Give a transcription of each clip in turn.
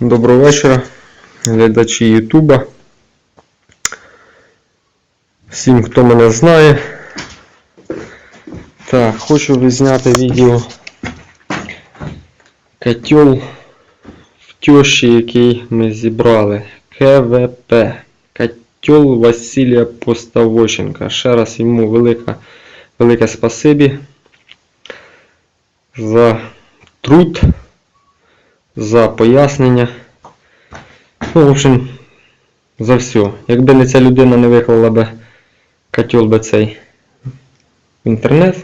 Доброго вечора, глядачі Ютуба. Всім, хто мене знає. Так, хочу відзняти відео котел в тьоші, який ми зібрали. КВП. Котел Василія Поставоченка. Ще раз йому велика, велике спасибі за труд за пояснення. Ну, в общем, за все. Якби не ця людина не виклала би котел би цей в інтернет,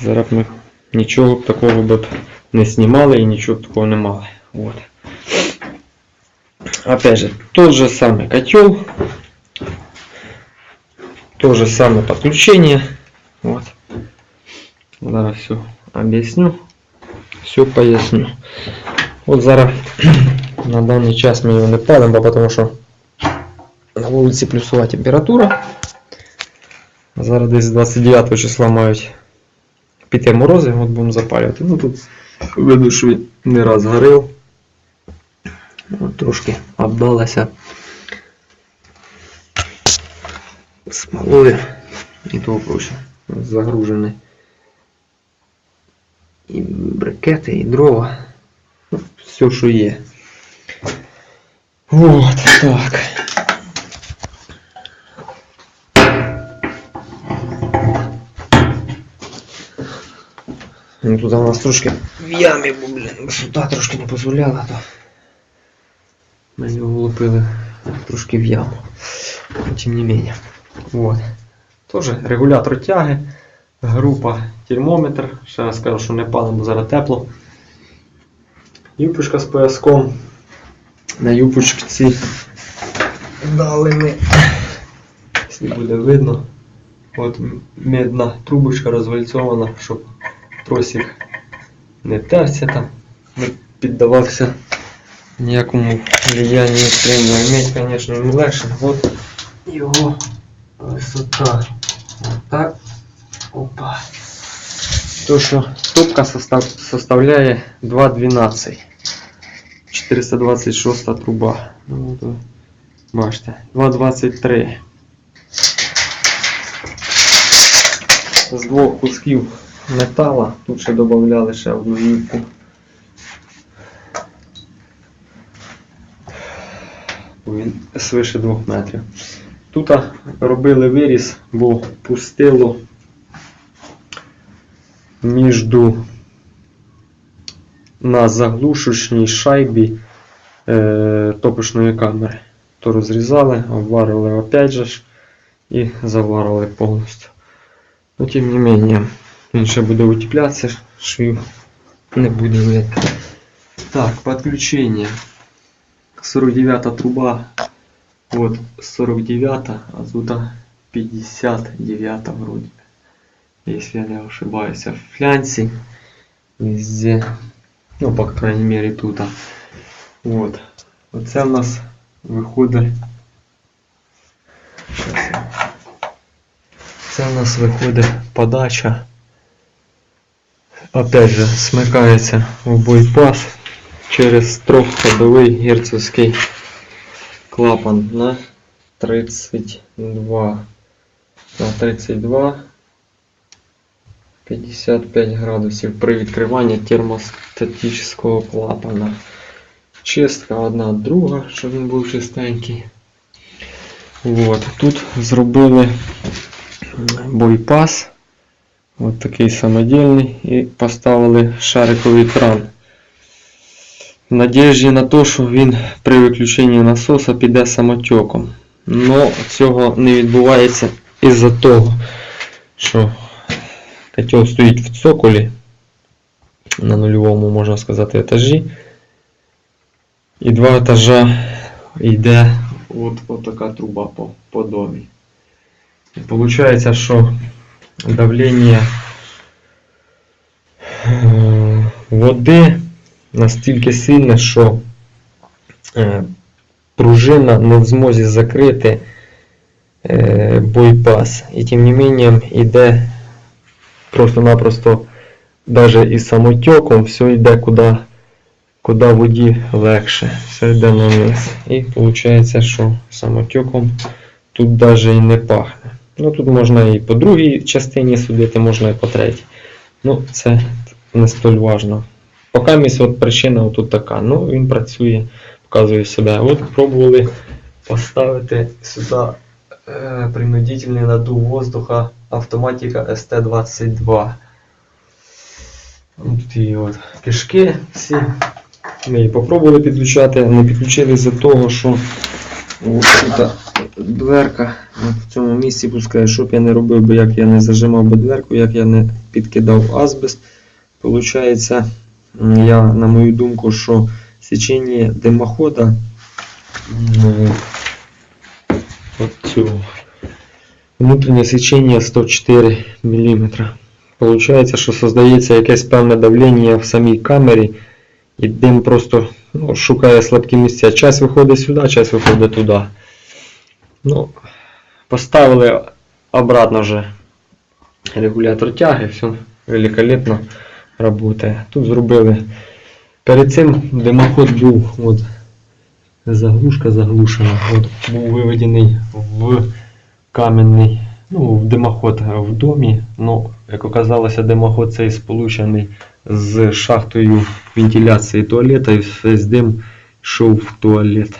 зараз б ми нічого б такого б не знімали і нічого б такого не мали. Вот. Опять же, тот же самый котел, то же самое подключение. Вот. Зараз все объясню, все поясню. От зараз на даний час ми його не палимо, бо тому що на вулиці плюсова температура. Зараз десь 29 числа мають піти морози, от будемо запалювати. Ну тут видно, що він не раз горив. От трошки обдалася смолою і того проще. Загружений. І брикети, і дрова. Все, що є. Вот так. Ну, тут у нас трошки в ямі, бо, блін, трошки не дозволяла, то ми його лупили трошки в яму. Тим не менее. Вот. Тоже регулятор тяги, група термометр. Ще раз скажу, що не палимо, зараз тепло. Юпочка з пояском. На юпочці дали ми, якщо буде видно, от медна трубочка розвальцована, щоб тросик не терся там, не піддавався ніякому влиянню трення. Медь, звісно, не легше. От його висота. Так. Опа. То, що топка состав, составляє 2,12. 426 труба. Ну, то, бачите, 2,23. З двох кусків метала. Тут ще додавали ще одну гілку. Він свише 2 метрів. Тут робили виріз, бо пустило між на заглушечній шайбі е, топочної камери. То розрізали, обварили опять же ж і заварили повністю. Ну, тим не менее, він ще буде утеплятися, швів не буде видно. Так, подключение. 49 труба. Вот 49, а тут 59 вроде. Если я не ошибаюсь. В флянсе везде. Ну, по крайней мере, тут. Вот. Оце в нас виходить. Це в нас виходить подача. Опять же, смикається в бойпас через трьохходовий герцовський клапан на 32 на 32 55 градусів при відкриванні термостатичного клапана. Чистка одна друга, щоб він був чистенький. Вот. Тут зробили бойпас. От такий самодільний і поставили шариковий кран. В надіжді на те, що він при виключенні насоса піде самотеком. Но цього не відбувається із-за того, що котел стоїть в цоколі на нульовому, можна сказати, етажі. І два етажа йде от, от така труба по, по домі. І виходить, що давлення е, води настільки сильне, що е, пружина не в змозі закрити е, бойпас. І тим не менее йде просто-напросто, навіть із самотеком, все йде куди куди воді легше. Все йде на низ. І виходить, що самотеком тут навіть і не пахне. Ну тут можна і по другій частині судити, можна і по третій. Ну, це не столь важно. Поки місць от причина тут така. Ну, він працює, показує себе. От пробували поставити сюди е, принудительний надув воздуха автоматика ST22. Тут і от кишки всі. Ми її попробували підключати, не підключили з-за того, що тут дверка в цьому місці пускає, щоб я не робив би, як я не зажимав би дверку, як я не підкидав азбест. Получається, я, на мою думку, що сечення димохода от цього внутрішнє сечення 104 мм. Получається, що создається якесь певне давлення в самій камері, і дим просто ну, шукає слабкі місця. Часть виходить сюди, часть виходить туди. Ну, поставили обратно вже регулятор тяги, все великолепно працює. Тут зробили. Перед цим димоход був от, заглушка заглушена. От, був виведений в кам'яний, ну, димоход в домі. Ну, як оказалося, димоход цей сполучений з шахтою вентиляції туалета і весь дим йшов в туалет.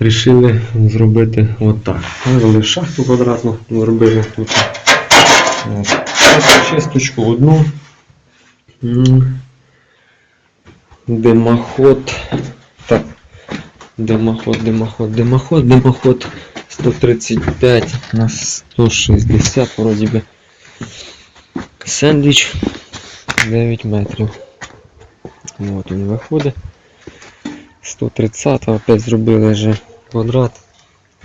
Рішили зробити отак. Вивели шахту квадратну, зробили тут чисточку одну. Димоход. Так. Димоход, димоход, димоход, димоход 135 на 160 вроді би. Сендвіч 9 метрів. От він виходить. 130 опять зробили вже квадрат.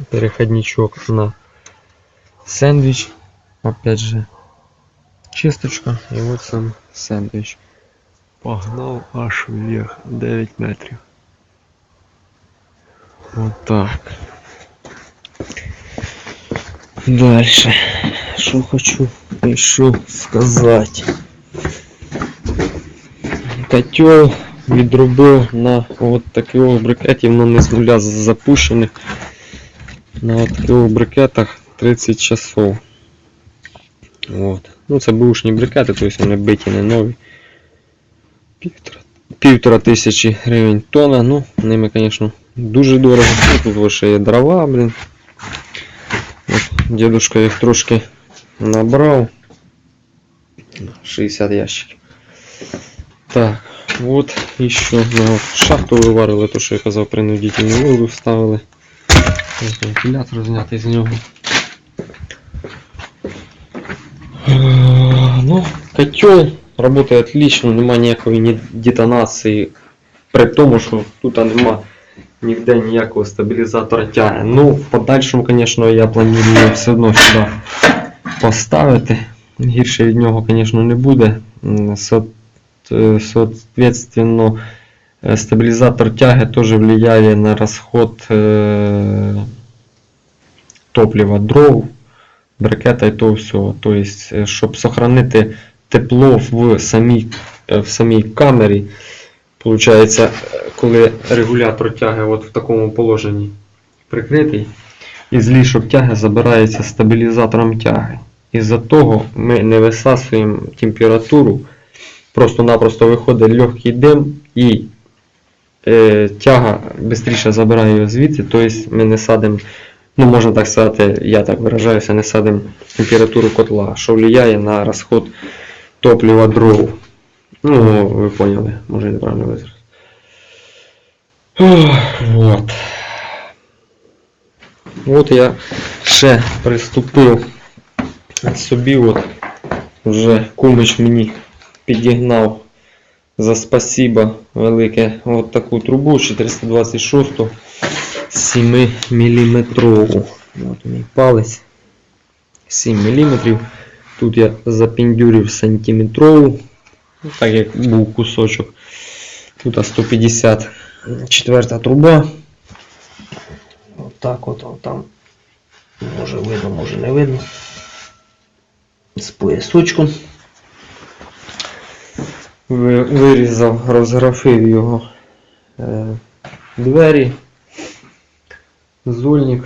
Переходничок на сендвіч. Опять же чисточка. І от сам сендвіч. Погнав аж вверх 9 метрів. Вот так. Дальше. Що хочу еще сказати. Котел відробив на от таких брикетів, но не з нуля запущених. На от таких брикетах 30 часов. От. Ну це бушні брикети, тобто вони биті не нові. Півтора, півтора тисячі гривень тонна. Ну, ними, звісно, дуже дорого. Ну, тут лише є дрова, блін. От, дедушка їх трошки набрав. 60 ящиків. Так, от еще на от шахту виварили, то що я казав, принудительний воду вставили. Ось Вентилятор знятий з нього. Е, Ну, котел работает отлично, нема ніякої ні детонації. При тому, що тут нема ніде ніякого стабілізатора тяги. Ну, в подальшому, звісно, я планую все одно сюди поставити. Гірше від нього, звісно, не буде. М, со- э, Соответственно, э, стабилизатор тяги тоже влияет на расход э, топлива дров, брикета і того всього. Тобто, е, щоб сохранити тепло в самій, е, в самій камері, Получається, е, коли регулятор тяги от в такому положенні прикритий, і злішок тяги забирається стабілізатором тяги. Із-за того ми не висасуємо температуру, просто-напросто виходить легкий дим і е, тяга швидше забирає його звідти, тобто ми не садимо, ну можна так сказати, я так виражаюся, не садимо температуру котла, що впливає на розход топлива дров. Ну, ви поняли, може неправильно визраз. Вот. От я ще приступив собі, от вже кумич мені підігнав за спасіба велике от таку трубу 426 7 мм. От мій палець 7 мм. Тут я запіндюрив сантиметрову, так як був кусочок. Тут 154 труба. Отак от, от там. Може видно, може не видно. З поясочком. вирізав, розграфив його е, двері, зульник,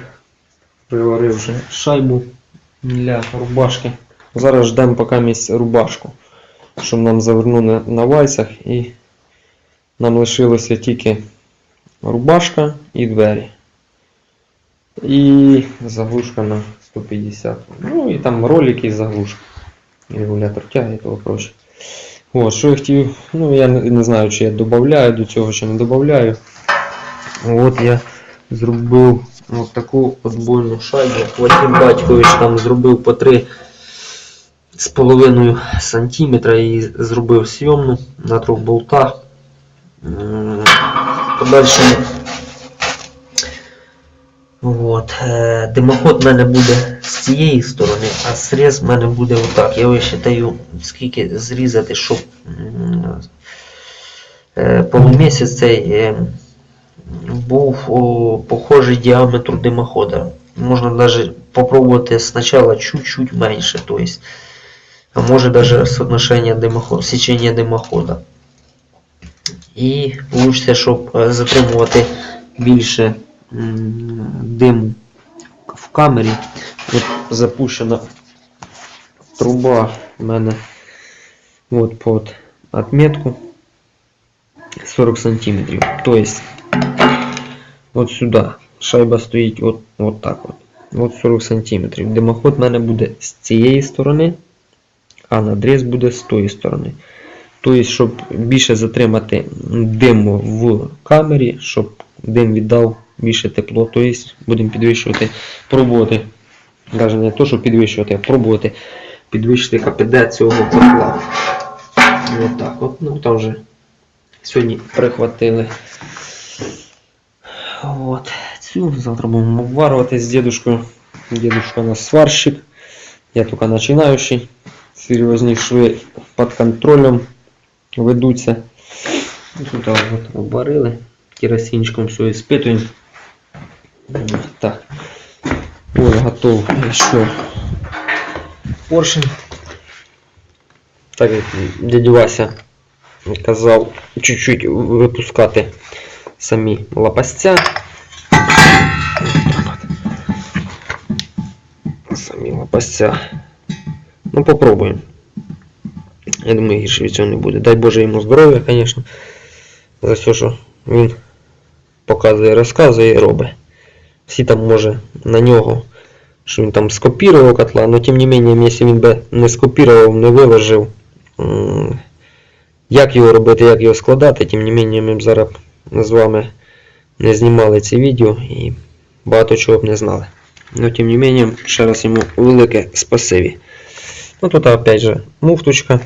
приварив вже шайбу для рубашки. Зараз ждемо поки місць рубашку, щоб нам завернули на вальсах і нам лишилося тільки рубашка і двері. І заглушка на 150. Ну і там ролики і заглушка. Регулятор тяги і того проще. От, що я хотів, ну я не, знаю, чи я додаю до цього, чи не додаю. От я зробив от таку отбойну шайбу. Вадим Батькович там зробив по 3 з половиною сантиметра і зробив сйомну на трьох болтах. Подальшому От, е, димоход в мене буде з цієї сторони, а сріз в мене буде отак. Я вважаю, скільки зрізати, щоб е, полумісяць цей е, був похожий діаметру димохода. Можна навіть попробувати спочатку чуть-чуть менше, то а може даже соотношення димохода, сечення димохода. І вийде, щоб е, затримувати більше диму в камері. От запущена труба в мене от под отметку 40 сантиметрів. То есть от сюди шайба стоїть от, от так от. От 40 сантиметрів. Димоход в мене буде з цієї сторони, а надріз буде з тої сторони. Тобто, щоб більше затримати диму в камері, щоб дим віддав більше тепло. Тобто будемо підвищувати, пробувати, навіть не то, що підвищувати, а пробувати підвищити КПД цього котла. От так от. Ну там вже сьогодні прихватили. От. Цю завтра будемо обварювати з дедушкою. Дедушка у нас сварщик. Я тільки починаючий. Серйозні шви під контролем ведуться. Ну, Тут от обварили. Керосинчиком все испытываем. Так. Вот готов еще поршень. Так як дядя Вася казав чуть-чуть випускати самі лопастя. Самі лопастя. Ну попробуємо. Я думаю, гірше від цього не буде. Дай Боже йому здоров'я, звісно. За все, що він показує, розказує і робить. Всі там може на нього, що він там скопірував котла, але тим не менше, якщо він би не скопірував, не виложив, як його робити, як його складати, тим не менше ми б зараз з вами не знімали ці відео і багато чого б не знали. Но тим не менше, ще раз йому велике спасибі. Ну тут опять же муфточка.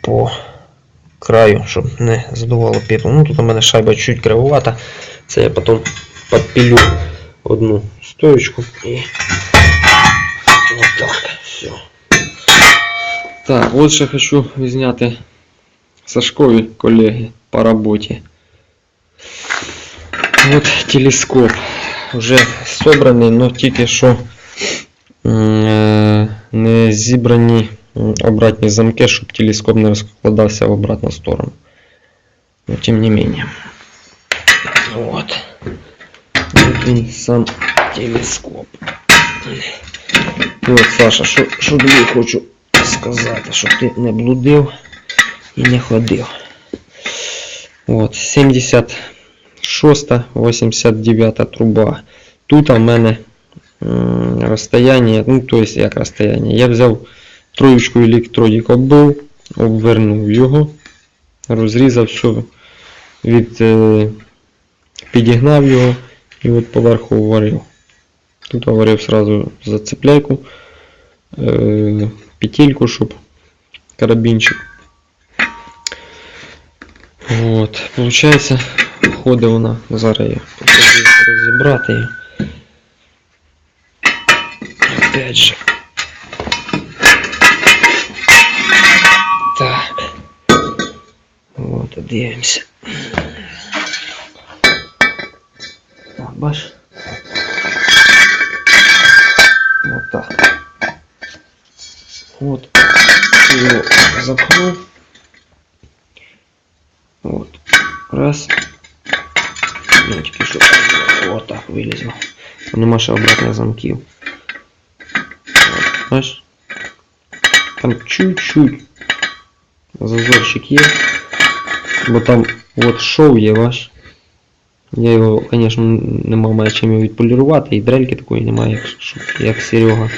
По краю, щоб не задувало пеплом. Ну тут у мене шайба чуть кривовата. Це я потім підпілю одну стоечку і вот так. Все. Так, от ще хочу зняти Сашкові колеги по роботі. От телескоп. Вже собраний, але тільки що м, е, не зібрані м, обратні замки, щоб телескоп не розкладався в обратну сторону. Но тем не менее. Вот. Вот він сам телескоп. І от, Саша, що, що тобі хочу сказати, щоб ти не блудив і не ходив. От, 76 89 труба. Тут у мене розстояння, ну то есть як розстояння. Я взяв троєчку електродик оббив, обвернув його, розрізав все, від, е, підігнав його і от поверху варив. Тут варив сразу зацепляйку, е, петельку, щоб карабінчик. Вот, получается, входить вона, зараз я попробую розібрати її. Опять же. Так. Вот, дивимося. Так, бачиш? Вот так. Вот. Його запхнув. Нема ще обратних замків. Бачиш? Там чуть-чуть зазорчик є. Бо там от шов є ваш. Я його, звісно, нема має чим його відполірувати, і дрельки такої немає, як, як Серега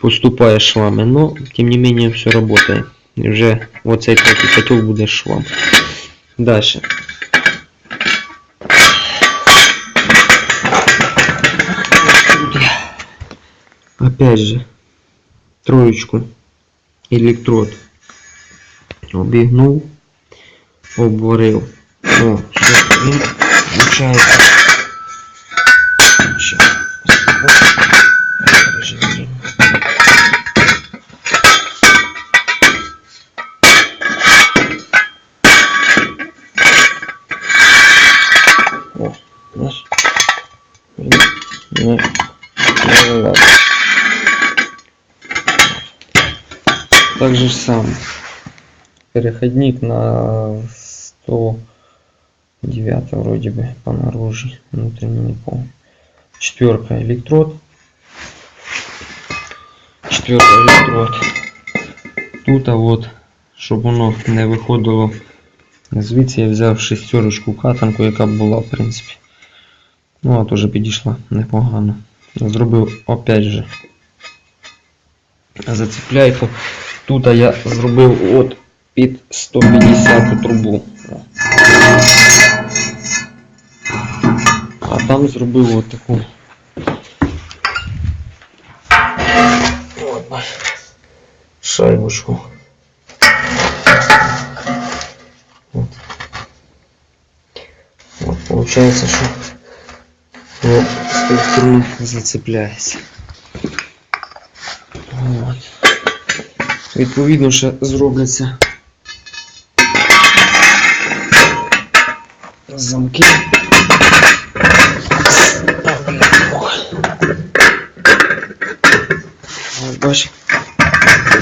поступає швами. Но, тим не менее, все работает. І вже оцей третій котел буде швам. Дальше. Опять же, троечку электрод обігнув, обварив. О, він включається. Так же ж сам. Переходник на 109 вроде бы по наружу, внутренний не помню. Четверка электрод. Четверка электрод. Тут а вот, щоб воно не виходило Звідси я взяв шестерочку катанку, яка була, в принципі. Ну, от уже підійшла непогано. Зробив опять же зацепляйку. Тут я зробив от під 150 трубу. А там зробив от таку. От, бач, шайбочку. Вот. Вот вот, с той стороны зацепляється. Відповідно, ще зробляться замки. А, блін, ох. Ось бач,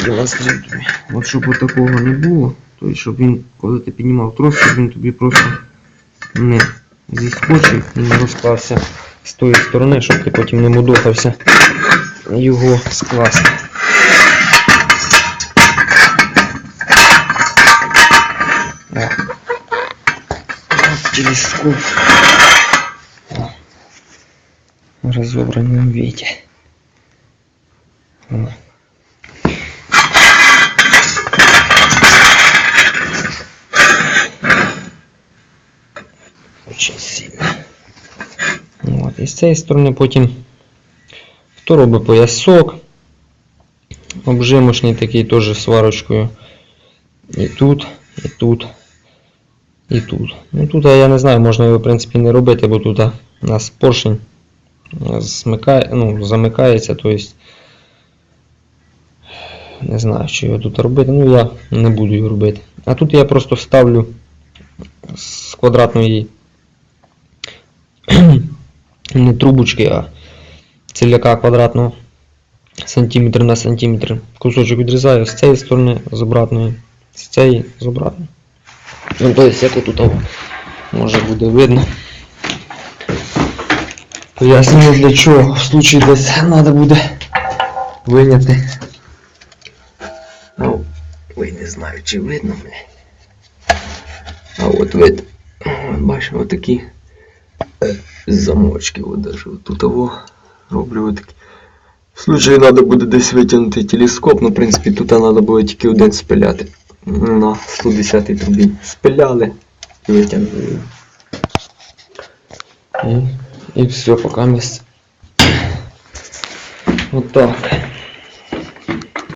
демонструю тобі. От щоб такого не було, то щоб він, коли ти піднімав трос, щоб він тобі просто не зіскочив і не розклався з тої сторони, щоб ти потім не мудохався його скласти. Телескоп. О. В разобранном виде. Очень сильно. От. І з цієї сторони потім робить поясок. Обжимочний такий теж сварочкою. І тут, і тут, і тут. Ну тут я не знаю, можна його в принципі не робити, бо тут у нас поршень е, змикає, ну, замикається, то есть не знаю, що його тут робити. Ну я не буду його робити. А тут я просто ставлю з квадратної не трубочки, а ціляка квадратного сантиметр на сантиметр. Кусочок відрізаю з цієї сторони, з обратної, з цієї, з обратної. Ну, то есть, як отут може буде видно. Пояснюю для чого. В случаї десь треба буде виняти. Ну, ой, не знаю, чи видно мене. А от. От бачимо отакі е, замочки. От даже тут того роблю отакі. В случае треба буде десь витягнути телескоп, ну, в принципі, тут треба буде тільки один спиляти. На 110 трубі спиляли і витягнули. І, і все, поки місце. Отак.